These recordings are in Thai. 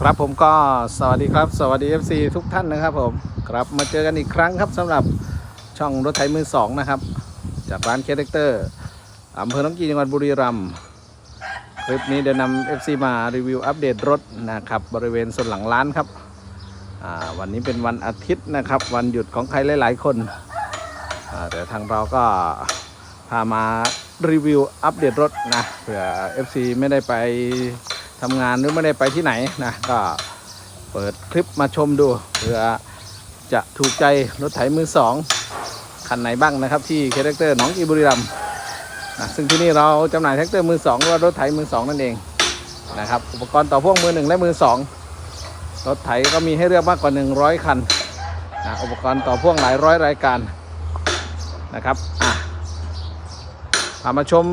ครับผมก็สวัสดีครับ สวัสดี FC ทุกท่านนะครับผมครับมาเจอกันอีกครั้งครับสำหรับช่องรถไถมือสองนะครับ จากร้านเคเล็กเตอร์อำเภอหนองกีจังหวัดบุรีรัมย์คลิปนี้เดี๋ยวนำ FC มารีวิวอัปเดตรถนะครับบริเวณส่วนหลังร้านครับวันนี้เป็นวันอาทิตย์นะครับ วันหยุดของใครหลาย ๆ คนแต่ทางเราก็พามารีวิวอัปเดตรถนะเผื่อ FC ไม่ได้ไป ทำงานหรือไม่ได้ไปที่ไหนนะก็เปิดคลิปมาชมดูเพื่อจะถูกใจรถไถมือสองคันไหนบ้างนะครับที่เคเล็กเตอร์หนองกีบุรีรัมนะซึ่งที่นี่เราจำหน่ายแท็กเตอร์มือสองหรือว่ารถไถมือสองนั่นเองนะครับอุปกรณ์ต่อพ่วงมือหนึ่งและมือสองรถไถก็มีให้เลือกมากกว่า 100 คันนะอุปกรณ์ต่อพ่วงหลายร้อยรายการนะครับอะามาชม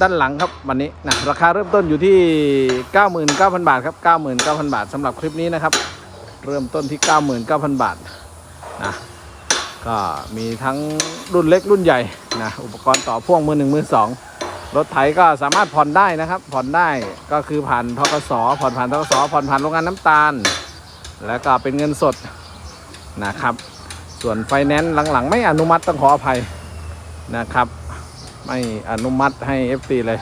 ด้านหลังครับวันนี้นะราคาเริ่มต้นอยู่ที่ 99,000 บาทครับ 99,000 บาทสำหรับคลิปนี้นะครับ เริ่มต้นที่ 99,000 บาทนะก็มีทั้งรุ่นเล็กรุ่นใหญ่นะอุปกรณ์ต่อพ่วงมือหนึ่งมือสองรถไถก็สามารถผ่อนได้นะครับ ผ่อนได้ก็คือผ่านทกสผ่อนผ่านทกสผ่อนผ่านโรงงานน้ำตาล แล้วก็เป็นเงินสดนะครับ ส่วนไฟแนนซ์หลังๆ ไม่อนุมัติต้องขออภัยนะครับ ไม่อนุมัติให้ FT เลย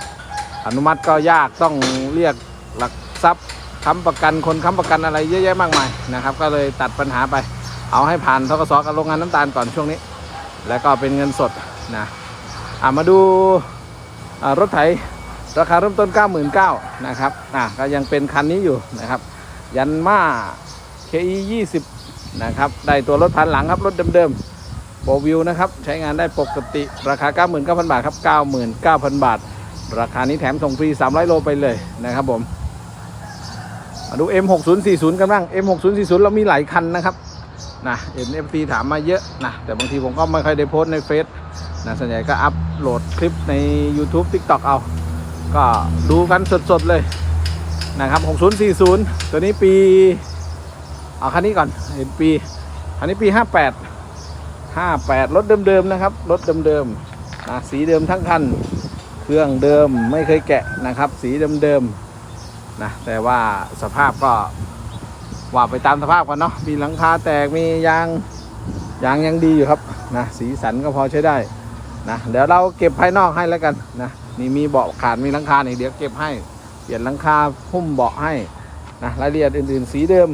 อนุมัติก็ยากต้องเรียกหลักทรัพย์ค้ำประกันคนค้ำประกันอะไรเยอะแยะมากมายนะครับ ก็เลยตัดปัญหาไป เอาให้ผ่านทกสกับโรงงานน้ำตาลก่อนช่วงนี้ แล้วก็เป็นเงินสดนะอะมาดูรถไถราคาเริ่มต้น 99,000นะครับอะก็ยังเป็นคันนี้อยู่นะครับ ยันมา KE 20นะครับ ได้ตัวรถพันหลังครับ รถเดิมๆ โบวิวนะครับ ใช้งานได้ปกติราคา 99,000 บาทครับ 99,000 บาท ราคานี้แถมส่งฟรี 300 โลไปเลยนะครับผมมาดู M6040 กันบ้าง M6040 เรามีหลายคันนะครับนะเห็น FT ถามมาเยอะนะแต่บางทีผมก็ไม่ค่อยได้โพสในเฟซนะส่วนใหญ่ก็อัพโหลดคลิปใน YouTube TikTok เอา ก็ดูกันสดๆเลยนะครับ 6040 ตัวนี้ปี เอาคันนี้ก่อนเห็นปี คันนี้ปี 58 58 รถเดิมๆนะครับ รถเดิมๆนะสีเดิมทั้งคัน เครื่องเดิมไม่เคยแกะนะครับ สีเดิมๆนะแต่ว่าสภาพก็ว่าไปตามสภาพกันเนาะ มีหลังคาแตก มียาง ยางยังดีอยู่ครับนะสีสันก็พอใช้ได้นะเดี๋ยวเราเก็บภายนอกให้แล้วกันนะนี่มีเบาะขาดมีหลังคาเนี่เดี๋ยวเก็บให้ เปลี่ยนหลังคาหุ้มเบาะให้นะรายละเอียดอื่นๆสีเดิม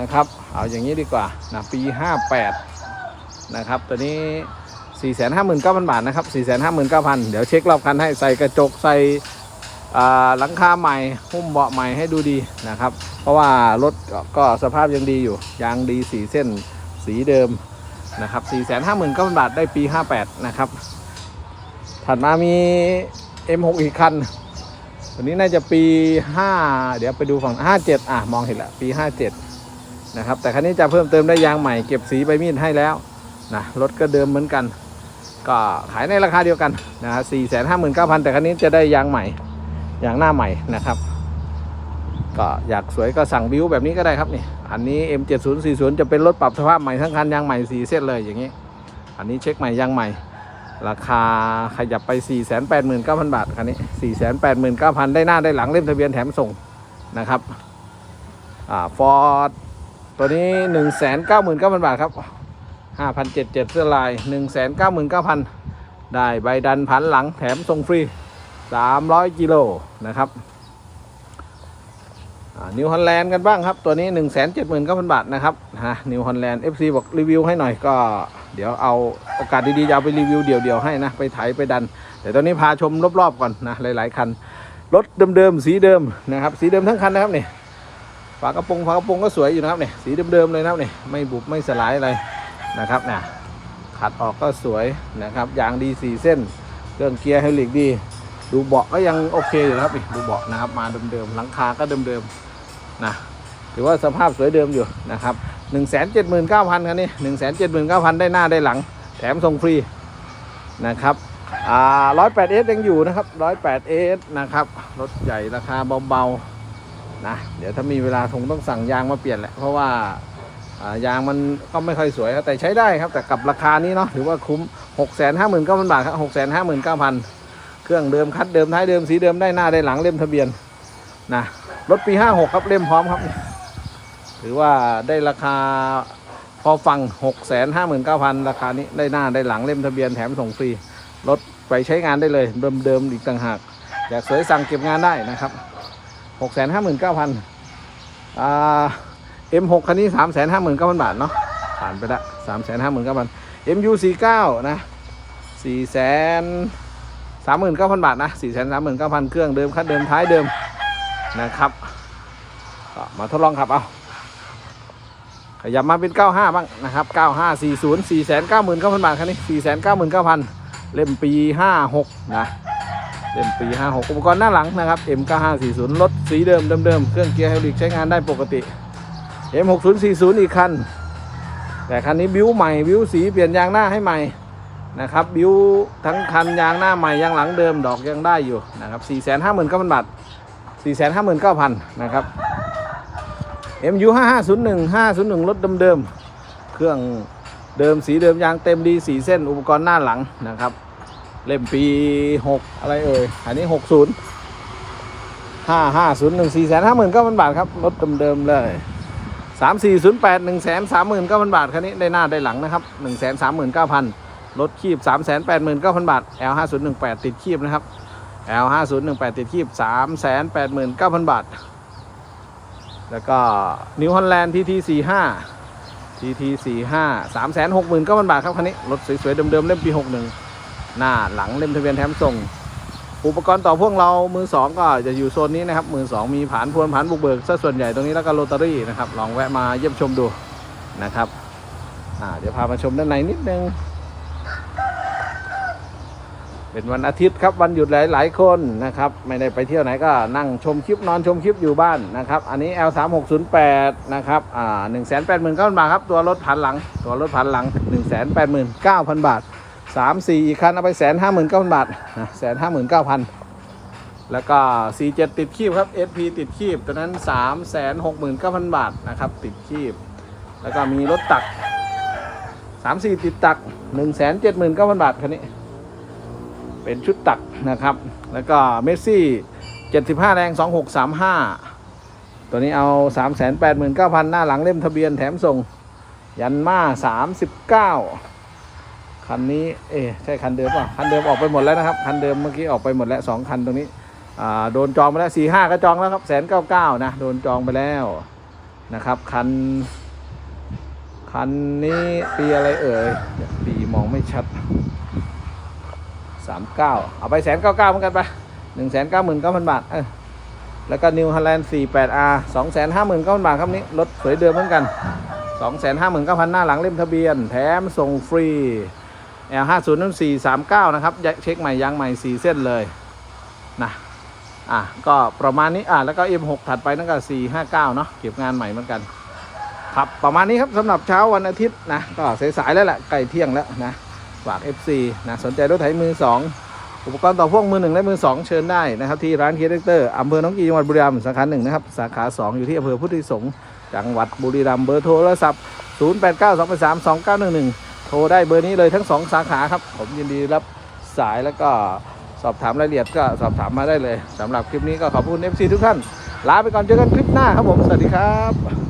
นะครับ เอาอย่างนี้ดีกว่านะปี 58 นะครับ ตัวนี้ 459,000 บาทนะครับ 459,000 เดี๋ยวเช็ครอบคันให้ใส่กระจกใส่หลังคาใหม่หุ้มเบาะใหม่ให้ดูดีนะครับ เพราะว่ารถก็ก็สภาพยังดีอยู่ ยางดีสีเส้นสีเดิมนะครับ459,000 บาทได้ปี 58 นะครับ ถัดมามี M6 อีกคันตัวนี้น่าจะปี 5 เดี๋ยวไปดูฝั่ง 57 อะ มองเห็นแล้วปี 57 นะครับ แต่คันนี้จะเพิ่มเติมได้ยางใหม่เก็บสีใบมีดให้แล้ว นะรถก็เดิมเหมือนกัน ก็ขายในราคาเดียวกันนะฮะสี่แสนห้าหมื่นเก้าพันแต่คันนี้จะได้ยางใหม่ยางหน้าใหม่นะครับ ก็อยากสวยก็สั่งบิวแบบนี้ก็ได้ครับนี่อันนี้ M7040 จะเป็นรถปรับสภาพใหม่ทั้งคันยางใหม่สีเส้นเลยอย่างนี้ อันนี้เช็คใหม่ยางใหม่ ราคาขยับไป 489,000 บาทคันนี้ 489,000 ได้หน้าได้หลังเล่มทะเบียนแถมส่งนะครับอ่าฟอร์ดตัวนี้ 199,000 บาทครับ 5,707เสื้อลาย 199,000 ได้ใบดันผันหลังแถมส่งฟรี 300 กิโลนะครับนิวฮอลแลนด์กันบ้างครับ ตัวนี้ 179,000 บาทนะครับฮะนิวฮอลแลนด์ FC บอกรีวิวให้หน่อยก็เดี๋ยวเอาโอกาสดีๆจะเอาไปรีวิวเดี่ยวๆให้นะ ไปไถไปดัน แต่ตอนนี้พาชมรอบๆก่อนนะ หลายๆคัน รถเดิมๆ สีเดิมนะครับ สีเดิมทั้งคันนะครับนี่ฝากระโปรงฝากระโปรงก็สวยอยู่นะครับนี่สีเดิมๆเลยนะครับนี่ไม่บุบไม่สลายอะไร นะครับนะขัดออกก็สวยนะครับยางดีสีเส้น เครื่องเกียร์ไฮดรอลิกดี ดูเบาะก็ยังโอเคอยู่ครับดูเบาะนะครับมาเดิมๆหลังคาก็เดิมๆนะถือว่าสภาพสวยเดิมอยู่นะครับ1 7 9 0 0 0คันนี้1 7 9 0 0 0 ได้หน้าได้หลัง แถมส่งฟรีนะครับอ่า 108เอสยังอยู่นะครับ 108เอสนะครับ รถใหญ่ราคาเบาๆนะ เดี๋ยวถ้ามีเวลาคงต้องสั่งยางมาเปลี่ยนแหละ เพราะว่า ยางมันก็ไม่ค่อยสวยครับแต่ใช้ได้ครับแต่กับราคานี้เนาะถือว่าคุ้ม 659,000บาทครับ 659,000 เครื่องเดิมคัดเดิมท้ายเดิมสีเดิมได้หน้าได้หลังเล่มทะเบียนนะรถปี 56 ครับเล่มพร้อมครับ ถือว่าได้ราคาพอฟัง 659,000 ราคานี้ได้หน้าได้หลังเล่มทะเบียนแถมส่งฟรีรถไปใช้งานได้เลยเดิมๆอีกต่างหากอยากสวยสั่งเก็บงานได้นะครับ 659,000อ่า M6 คันนี้ 359,000 บาทเนาะผ่านไปละ359,000 MU49 นะ4 39,000 บาทนะ439,000 เครื่องเดิมคันเดิมท้ายเดิมนะครับก็มาทดลองขับเอาขยับมาเป็น 95 บ้างนะครับ 9540 499,000 บาทคันนี้ 499,000 เล่มปี 56 นะเล่มปี 56 อุปกรณ์หน้าหลังนะครับ M9540 รถสีเดิมเดิมๆเครื่องเกียร์ไฮดรอลิกใช้งานได้ปกติ M6040 อีกคัน แต่คันนี้บิ้วใหม่บิ้วสีเปลี่ยนยางหน้าให้ใหม่นะครับบิ้วทั้งคันยางหน้าใหม่ยางหลังเดิมดอกยังได้อยู่นะครับ459,000บาท459,000นะครับ MU 5501 501รถเดิมๆเครื่องเดิมสีเดิมยางเต็มดีสีเส้นอุปกรณ์หน้าหลังนะครับ เล่มปี 6 อะไรเอ่ยอันนี้ 60 5501 459,000บาทครับรถเดิมๆเลย 3408 139,000บาทคันนี้ได้หน้าได้หลังนะครับ139,000รถคีบ389,000บาท L5018 ติดคีบนะครับ L5018 ติดคีบ389,000บาท แล้วก็นิวฮอลแลนด์ TT45 TT45 369,000บาทครับคันนี้รถสวยๆเดิมๆเล่มปี61หน้าหลังเล่มทะเบียนแถมส่ง อุปกรณ์ต่อพ่วงเรามือ2ก็จะอยู่โซนนี้นะครับมือ2มีผานพวนผานบุกเบิกซะส่วนใหญ่ตรงนี้แล้วก็โรตารี่นะครับลองแวะมาเยี่ยมชมดูนะครับเดี๋ยวพามาชมด้านในนิดนึง เป็นวันอาทิตย์ครับวันหยุดหลาย ๆ คนนะครับ ไม่ได้ไปเที่ยวไหนก็นั่งชมคลิปนอนชมคลิปอยู่บ้านนะครับ อันนี้ L 3 6 0 8 นะครับอ่า1 8 9 0 0 0บาทครับตัวรถพันหลัง ตัวรถพันหลัง 1 8 9 0 0 0 บาท สามสี่อีกคันเอาไปแสนห้าหมื่นเก้าพันบาทแสนห้าหมื่นเก้าพันแล้วก็สี่เจ็ดติดคีบครับ SP ติดคีบตัวนั้นสามแสนหกหมื่นเก้าพันบาทนะครับ ติดคีบ แล้วก็มีรถตักสามสี่ติดตักหนึ่งแสนเจ็ดหมื่นเก้าพันบาทคันนี้ เป็นชุดตักนะครับ แล้วก็เมสซี่เจ็ดสิบห้าแรงสองหกสามห้าตัวนี้เอาสามแสนแปดหมื่นเก้าพันหน้าหลังเล่มทะเบียนแถมส่ง ยันมาสามสิบเก้า คันนี้เอ๊ใช่คันเดิมป่ะคันเดิมออกไปหมดแล้วนะครับคันเดิมเมื่อกี้ออกไปหมดแล้วสองคันตรงนี้อ่าโดนจองไปแล้วสี่ห้าก็จองแล้วครับแสนเก้าเก้านะโดนจองไปแล้วนะครับคันคันนี้ปีอะไรเอ่ยปีมองไม่ชัดสามเก้าเอาไปแสนเก้าเก้าเหมือนกันไปหนึ่งแสนเก้าหมื่นเก้าพันบาทเออแล้วก็นิวฮอลแลนด์สี่แปดอาร์สองแสนห้าหมื่นเก้าพันบาทครับนี้รถสวยเดิมเหมือนกันสองแสนห้าหมื่นเก้าพันหน้าหลังเล่มทะเบียน แถมส่งฟรี L 5 0 1 4 3 9นะครับเช็คใหม่ยางใหม่ 4 เส้นเลยนะอะก็ประมาณนี้อะแล้วก็ M6 ถัดไปนั่นก็ 4 5 9เนาะเก็บงานใหม่เหมือนกัน ครับประมาณนี้ครับสำหรับเช้าวันอาทิตย์นะก็สายๆแล้วแหละใกล้เที่ยงแล้วนะฝาก FC นะสนใจรถไถมือ 2 อุปกรณ์ต่อพ่วงมือหนึ่งและมือ 2 เชิญได้นะครับ ที่ร้านเคเดเตอร์อำเภอหนองกีจังหวัดบุรีรัมย์สาขาหนึ่งนะครับสาขา 2 อยู่ที่อำเภอพุทธิสงฆ์จังหวัดบุรีรัมย์เบอร์โทรศัพท์ 0 8 9 2 8 3 2 9 1 1 ทรได้เบอร์นี้เลยทั้ง 2 สาขาครับ ผมยินดีรับสายแล้วก็สอบถามรายละเอียดก็สอบถามมาได้เลยสำหรับคลิปนี้ก็ขอบคุณ FC ทุกท่าน ลาไปก่อนเจอกันคลิปหน้าครับผม สวัสดีครับ